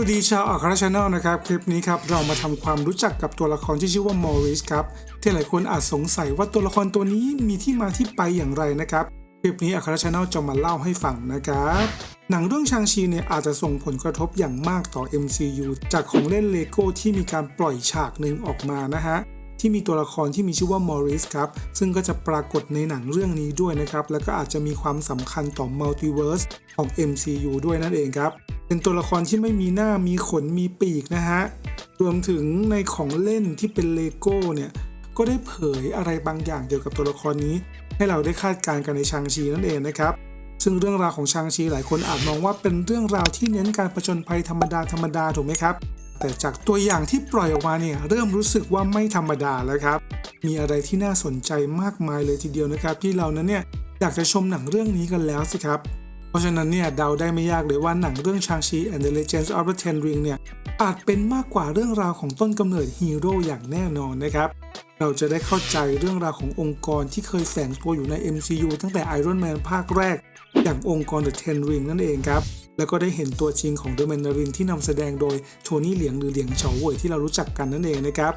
วัสดีชาวอัครชาแนลนะครับ คลิปนี้ครับเรามาทำความรู้จักกับตัวละครที่ชื่อว่ามอริสครับที่หลายคนอาจสงสัยว่าตัวละครตัวนี้มีที่มาที่ไปอย่างไรนะครับ คลิปนี้อัครชาแนลจะมาเล่าให้ฟังนะครับหนังเรื่องชางชีเนี่ยอาจจะส่งผลกระทบอย่างมากต่อ MCU จากของเล่นเลโก้ที่มีการปล่อยฉากหนึ่งออกมานะฮะ ที่มีตัวละครที่มีชื่อว่ามอริสครับ ซึ่งก็จะปรากฏในหนังเรื่องนี้ด้วยนะครับ แล้วก็อาจจะมีความสำคัญต่อมัลติเวิร์สของ MCU ด้วยนั่นเองครับ เป็นตัวละครที่ไม่มีหน้ามีขนมีปีกนะฮะ รวมถึงในของเล่นที่เป็นเลโก้เนี่ย ก็ได้เผยอะไรบางอย่างเกี่ยวกับตัวละครนี้ ให้เราได้คาดการณ์กันในชางชีนั่นเองนะครับซึ่งเรื่องราวของชางชีหลายคนอาจมองว่าเป็นเรื่องราวที่เน้นการผจญภัยธรรมดาธรรมดาถูกไหมครับ แต่จากตัวอย่างที่ปล่อยออกมาเนี่ยเริ่มรู้สึกว่าไม่ธรรมดาแล้วครับ มีอะไรที่น่าสนใจมากมายเลยทีเดียวนะครับ ที่เรานั้นเนี่ยอยากจะชมหนังเรื่องนี้กันแล้วสิครับ เพราะฉะนั้นเนี่ยเดาได้ไม่ยากเลยว่าหนังเรื่องชางชี and the Legends of the Ten Ring เนี่ยอาจเป็นมากกว่าเรื่องราวของต้นกำเนิดฮีโร่อย่างแน่นอนนะครับ เราจะได้เข้าใจเรื่องราวขององค์กรที่เคยแฝงตัวอยู่ใน MCU ตั้งแต่ Iron Man ภาคแรก อย่างองค์กร The Ten Ring นั่นเองครับ แล้วก็ได้เห็นตัวจริงของ The Mandarin ที่นำแสดงโดยโทนี่เหลียงหรือเหลียงเฉาเว่ยที่เรารู้จักกันนั่นเองนะครับ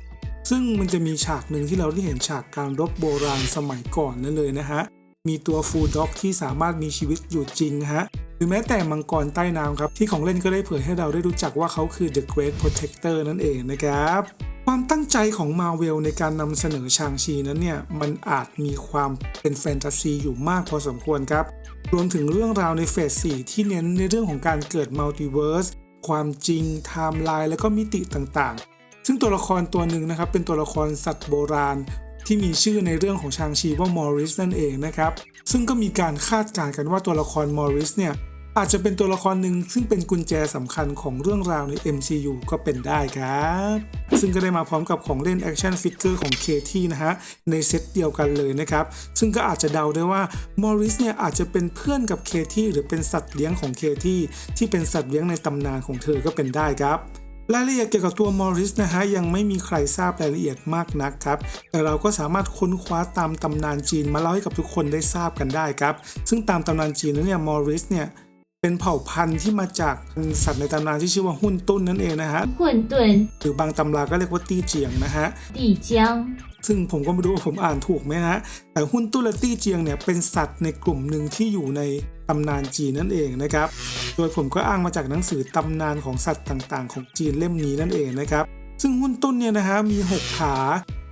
ซึ่งมันจะมีฉากหนึ่งที่เราได้เห็นฉากการรบโบราณสมัยก่อนนั่นเลยนะฮะมีตัวฟูด็อกที่สามารถมีชีวิตอยู่จริงฮะหรือแม้แต่มังกรใต้น้ำครับที่ของเล่นก็ได้เผยให้เราได้รู้จักว่าเขาคือ The Great Protector นั่นเองนะครับ ความตั้งใจของมาเวลในการนำเสนอชางชีนั้นเนี่ย มันอาจมีความเป็นแฟนตาซีอยู่มากพอสมควรครับ รวมถึงเรื่องราวในเฟส 4 ที่เน้นในเรื่องของการเกิดมัลติเวิร์สความจริงไทม์ไลน์และก็มิติต่างๆ ซึ่งตัวละครตัวหนึ่งนะครับ เป็นตัวละครสัตว์โบราณ ที่มีชื่อในเรื่องของชางชีว่ามอริสนั่นเองนะครับ ซึ่งก็มีการคาดการณ์กันว่าตัวละครมอริสเนี่ย อาจจะเป็นตัวละครหนึ่งซึ่งเป็นกุญแจสำคัญของเรื่องราวใน MCU ก็เป็นได้ครับ ซึ่งก็ได้มาพร้อมกับของเล่นแอคชั่นฟิกเกอร์ของเคที่นะฮะ ในเซตเดียวกันเลยนะครับ ซึ่งก็อาจจะเดาได้ว่ามอริสเนี่ยอาจจะเป็นเพื่อนกับเคที่หรือเป็นสัตว์เลี้ยงของเคที่ที่เป็นสัตว์เลี้ยงในตำนานของเธอก็เป็นได้ครับรายละเอียดเกี่ยวกับตัวมอริสนะฮะยังไม่มีใครทราบรายละเอียดมากนักครับ แต่เราก็สามารถค้นคว้าตามตำนานจีนมาเล่าให้กับทุกคนได้ทราบกันได้ครับ ซึ่งตามตำนานจีนนั้นเนี่ยมอริสเนี่ย เป็นเผ่าพันธุ์ที่มาจากสัตว์ในตำนานที่ชื่อว่าหุ่นตุ้นนั่นเองนะฮะหุ่นตุนหรือบางตำราก็เรียกว่าตี้เจียงนะฮะตี้เจียงซึ่งผมก็ไม่รู้ว่าผมอ่านถูกไหมนะแต่หุ่นตุ้นและตี้เจียงเนี่ยเป็นสัตว์ในกลุ่มหนึ่งที่อยู่ในตำนานจีนนั่นเองนะครับ โดยผมก็อ้างมาจากหนังสือตำนานของสัตว์ต่างๆ ของจีนเล่มนี้นั่นเองนะครับ ซึ่งหุ่นตุ้นเนี่ยนะฮะมี 6 ขา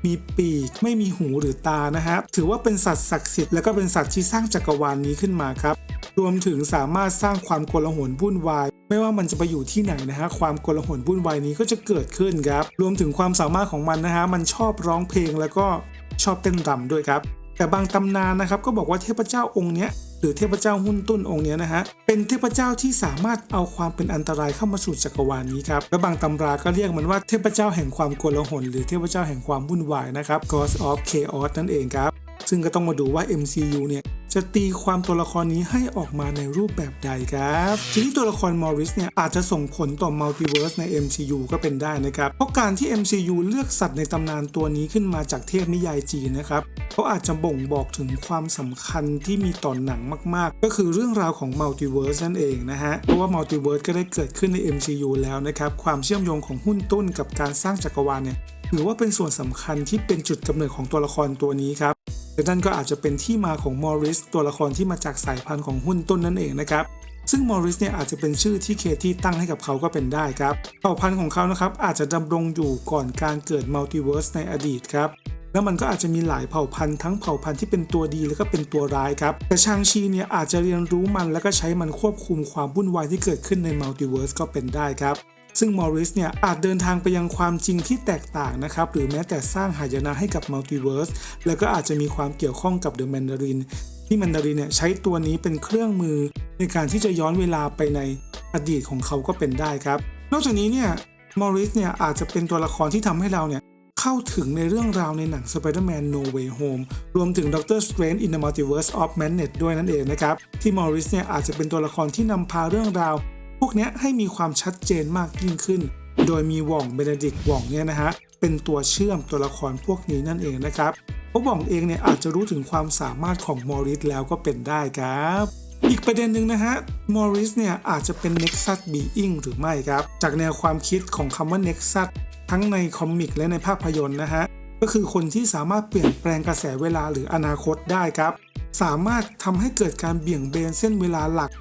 มีปีก ไม่มีหูหรือตานะฮะ ถือว่าเป็นสัตว์ศักดิ์สิทธิ์และก็เป็นสัตว์ที่สร้างจักรวาลนี้ขึ้นมาครับ รวมถึงสามารถสร้างความโกลาหลวุ่นวาย ไม่ว่ามันจะไปอยู่ที่ไหนนะฮะ ความโกลาหลวุ่นวายนี้ก็จะเกิดขึ้นครับ รวมถึงความสามารถของมันนะฮะ มันชอบร้องเพลงแล้วก็ชอบเต้นรำด้วยครับ แต่บางตำนานนะครับก็บอกว่าเทพเจ้าองค์เนี้ย หรือเทพเจ้าหุ้นตุ้นองค์นี้นะฮะเป็นเทพเจ้าที่สามารถเอาความเป็นอันตรายเข้ามาสู่จักรวาลนี้ครับและบางตำราก็เรียกมันว่าเทพเจ้าแห่งความโกลาหลหรือเทพเจ้าแห่งความวุ่นวายนะครับ God of Chaos นั่นเองครับซึ่งก็ต้องมาดูว่า MCU เนี่ย จะตีความตัวละครนี้ให้ออกมาในรูปแบบใดครับทีนี้ตัวละครมอริสเนี่ยอาจจะส่งผลต่อมัลติเวิร์สใน MCU ก็เป็นได้นะครับ เพราะการที่ MCU เลือกสัตว์ในตำนานตัวนี้ขึ้นมาจากเทพนิยายจีนนะครับเขาอาจจะบ่งบอกถึงความสำคัญที่มีต่อนหนังมาก ๆ ก็คือเรื่องราวของมัลติเวิร์สนั่นเองนะฮะ เพราะว่ามัลติเวิร์สก็ได้เกิดขึ้นใน MCU แล้วนะครับ ความเชื่อมโยงของหุ้นต้นกับการสร้างจักรวาลเนี่ยถือว่าเป็นส่วนสำคัญที่เป็นจุดกำเนิดของตัวละครตัวนี้ครับ และนั่นก็อาจจะเป็นที่มาของมอริสตัวละครที่มาจากสายพันธุ์ของหุ้นต้นนั่นเองนะครับซึ่งมอริสเนี่ยอาจจะเป็นชื่อที่เคที่ตั้งให้กับเขาก็เป็นได้ครับเผ่าพันธุ์ของเขานะครับอาจจะดำรงอยู่ก่อนการเกิดมัลติเวิร์สในอดีตครับแล้วมันก็อาจจะมีหลายเผ่าพันธุ์ทั้งเผ่าพันธุ์ที่เป็นตัวดีแล้วก็เป็นตัวร้ายครับ แต่ชางชีเนี่ยอาจจะเรียนรู้มันแล้วก็ใช้มันควบคุมความวุ่นวายที่เกิดขึ้นในมัลติเวิร์สก็เป็นได้ครับ ซึ่งมอริสเนี่ยอาจเดินทางไปยังความจริงที่แตกต่างนะครับหรือแม้แต่สร้างหายนะให้กับมัลติเวิร์สแล้วก็อาจจะมีความเกี่ยวข้องกับเดอะแมนดารินที่แมนดารินเนี่ยใช้ตัวนี้เป็นเครื่องมือในการที่จะย้อนเวลาไปในอดีตของเขาก็เป็นได้ครับ นอกจากนี้เนี่ยมอริสเนี่ยอาจจะเป็นตัวละครที่ทำให้เราเนี่ยเข้าถึงในเรื่องราวในหนัง Spider-Man No Way Home รวมถึง Doctor Strange in the Multiverse of Madness ด้วยนั่นเองนะครับ ที่มอริสเนี่ยอาจจะเป็นตัวละครที่นำพาเรื่องราว พวกนี้ให้มีความชัดเจนมากยิ่งขึ้น โดยมีว่องเบเนดิกว่องเนี่ยนะฮะเป็นตัวเชื่อมตัวละครพวกนี้นั่นเองนะครับเพราะว่องเองเนี่ยอาจจะรู้ถึงความสามารถของมอริสแล้วก็เป็นได้ครับอีกประเด็นหนึ่งนะฮะ มอริสเนี่ยอาจจะเป็น Nexus Being หรือไม่ครับ จากแนวความคิดของคำว่า Nexus ทั้งในคอมิกและในภาพยนตร์นะฮะ ก็คือคนที่สามารถเปลี่ยนแปลงกระแสเวลาหรืออนาคตได้ครับ สามารถทำให้เกิดการเบี่ยงเบนเส้นเวลาหลัก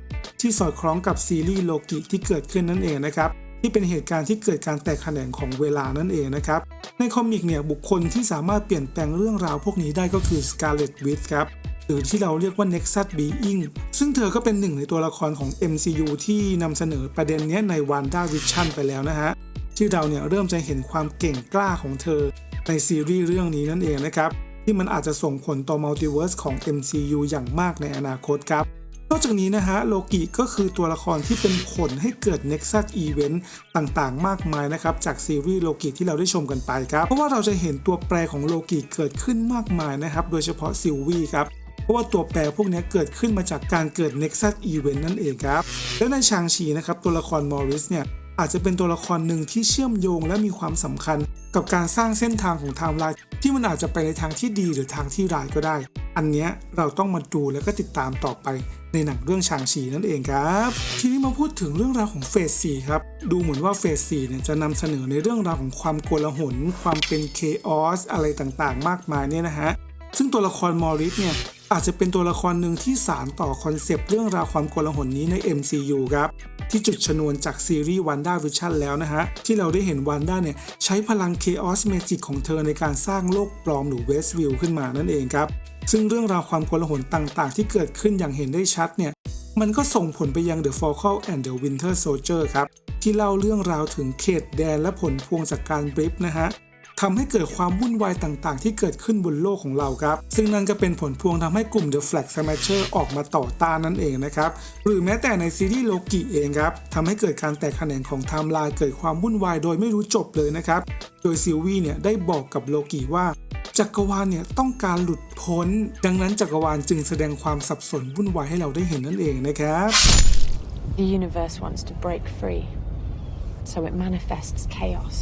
ที่สอดคล้องกับซีรีส์โลกิที่เกิดขึ้นนั่นเองนะครับที่เป็นเหตุการณ์ที่เกิดการแตกแขนงของเวลานั่นเองนะครับ ในคอมิกเนี่ยบุคคลที่สามารถเปลี่ยนแปลงเรื่องราวพวกนี้ได้ก็คือ Scarlet Witch ครับหรือที่เราเรียกว่า Nexus Being ซึ่งเธอก็เป็นหนึ่งในตัวละครของ MCU ที่นำเสนอประเด็นนี้ใน WandaVision ไปแล้วนะฮะที่เราเนี่ยเริ่มจะเห็นความเก่งกล้าของเธอในซีรีส์เรื่องนี้นั่นเองนะครับ ที่มันอาจจะส่งผลต่อมัลติเวิร์สของ MCU อย่างมากในอนาคตครับนอกจากนี้นะฮะโลกิก็คือตัวละครที่เป็นผลให้เกิด Nexus Event ต่างๆ มากมายนะครับ จากซีรีส์โลกิที่เราได้ชมกันไปครับ เพราะว่าเราจะเห็นตัวแปรของโลกิเกิดขึ้นมากมายนะครับ โดยเฉพาะซิลวีครับเพราะว่าตัวแปรพวกนี้เกิดขึ้นมาจากการเกิด Nexus Event นั่นเองครับ และในชางชีนะครับ ตัวละครมอริสเนี่ย อาจจะเป็นตัวละครหนึ่งที่เชื่อมโยงและมีความสำคัญ กับการสร้างเส้นทางของไทม์ไลน์ที่มันอาจจะไปในทางที่ดีหรือทางที่ร้ายก็ได้ อันเนี้ยเราต้องมาดูแล้วก็ติดตามต่อไปในหนังเรื่องชางชีนั่นเองครับ ทีนี้มาพูดถึงเรื่องราวของเฟส4ครับ ดูเหมือนว่าเฟส4เนี่ยจะนำเสนอในเรื่องราวของความโกลาหล ความเป็นเคออสอะไรต่างๆ มากมายเนี่ยนะฮะ ซึ่งตัวละครมอริสเนี่ย อาจจะเป็นตัวละครหนึ่งที่สารต่อคอนเซปต์เรื่องราวความโกลาหลนี้ใน MCU ครับที่จุดชนวนจากซีรีส์วันด้าวิชั่นแล้วนะฮะ ที่เราได้เห็นวันด้าเนี่ย ใช้พลัง Chaos Magic ของเธอในการสร้างโลกปลอมหรือเวสต์วิวขึ้นมานั่นเองครับ ซึ่งเรื่องราวความโกลาหลต่างๆ ที่เกิดขึ้นอย่างเห็นได้ชัดเนี่ย มันก็ส่งผลไปยัง The Falcon and the Winter Soldier ครับ ที่เล่าเรื่องราวถึงเขตแดนและผลพวงจากการบริฟนะฮะ ทำให้เกิดความวุ่นวายต่างๆ ที่เกิดขึ้นบนโลกของเราครับ ซึ่งนั่นก็เป็นผลพวงทำให้กลุ่ม The Flag Smasher ออกมาต่อต้านนั่นเองนะครับ หรือแม้แต่ในซีรีส์โลกิเองครับทำให้เกิดการแตกแขนงของไทม์ไลน์เกิดความวุ่นวายโดยไม่รู้จบเลยนะครับ โดยซิลวีเนี่ยได้บอกกับโลกิว่าจักรวาลเนี่ยต้องการหลุดพ้น ดังนั้นจักรวาลจึงแสดงความสับสนวุ่นวายให้เราได้เห็นนั่นเองนะครับ The universe wants to break free, so it manifests chaos.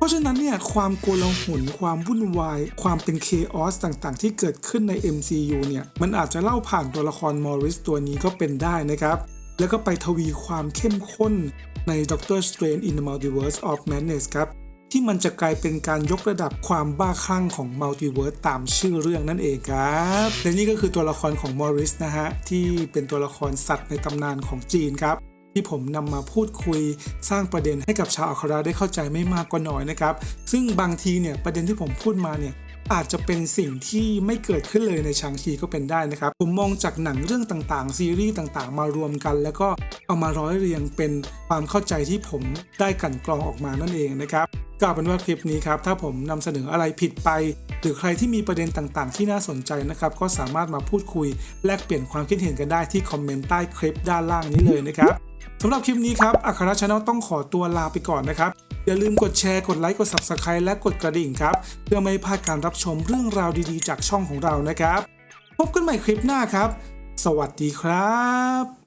เพราะฉะนั้นเนี่ยความโกลาหลความวุ่นวาย ความเป็นเคออสต่างๆ ที่เกิดขึ้นใน MCU เนี่ยมันอาจจะเล่าผ่านตัวละครมอริสตัวนี้ก็เป็นได้นะครับ แล้วก็ไปทวีความเข้มข้นใน Doctor Strange in the Multiverse of Madness ครับที่มันจะกลายเป็นการยกระดับความบ้าคลั่งของมัลติเวิร์สตามชื่อเรื่องนั่นเองครับ และนี่ก็คือตัวละครของมอริสนะฮะ ที่เป็นตัวละครสัตว์ในตำนานของจีนครับ ที่ผมนำมาพูดคุยสร้างประเด็นให้กับชาวอัคราได้เข้าใจไม่มากก็น้อยนะครับ ซึ่งบางทีเนี่ยประเด็นที่ผมพูดมาเนี่ยอาจจะเป็นสิ่งที่ไม่เกิดขึ้นเลยในชางชีก็เป็นได้นะครับ ผมมองจากหนังเรื่องต่างๆ ซีรีส์ต่างๆ มารวมกัน แล้วก็เอามาร้อยเรียงเป็นความเข้าใจที่ผมได้กันกรองออกมานั่นเองนะครับก็เอาเป็นว่าคลิปนี้ครับถ้าผมนำเสนออะไรผิดไป หรือใครที่มีประเด็นต่างๆ ที่น่าสนใจนะครับก็สามารถมาพูดคุยแลกเปลี่ยนความคิดเห็นกันได้ที่คอมเมนต์ใต้คลิปด้านล่างนี้เลยนะครับ สำหรับคลิปนี้ครับอัครชาแนลต้องขอตัวลาไปก่อนนะครับ อย่าลืมกดแชร์กดไลค์กด Subscribe และกดกระดิ่งครับ เพื่อไม่พลาดการรับชมเรื่องราวดีๆ จากช่องของเรานะครับ พบกันใหม่คลิปหน้าครับ สวัสดีครับ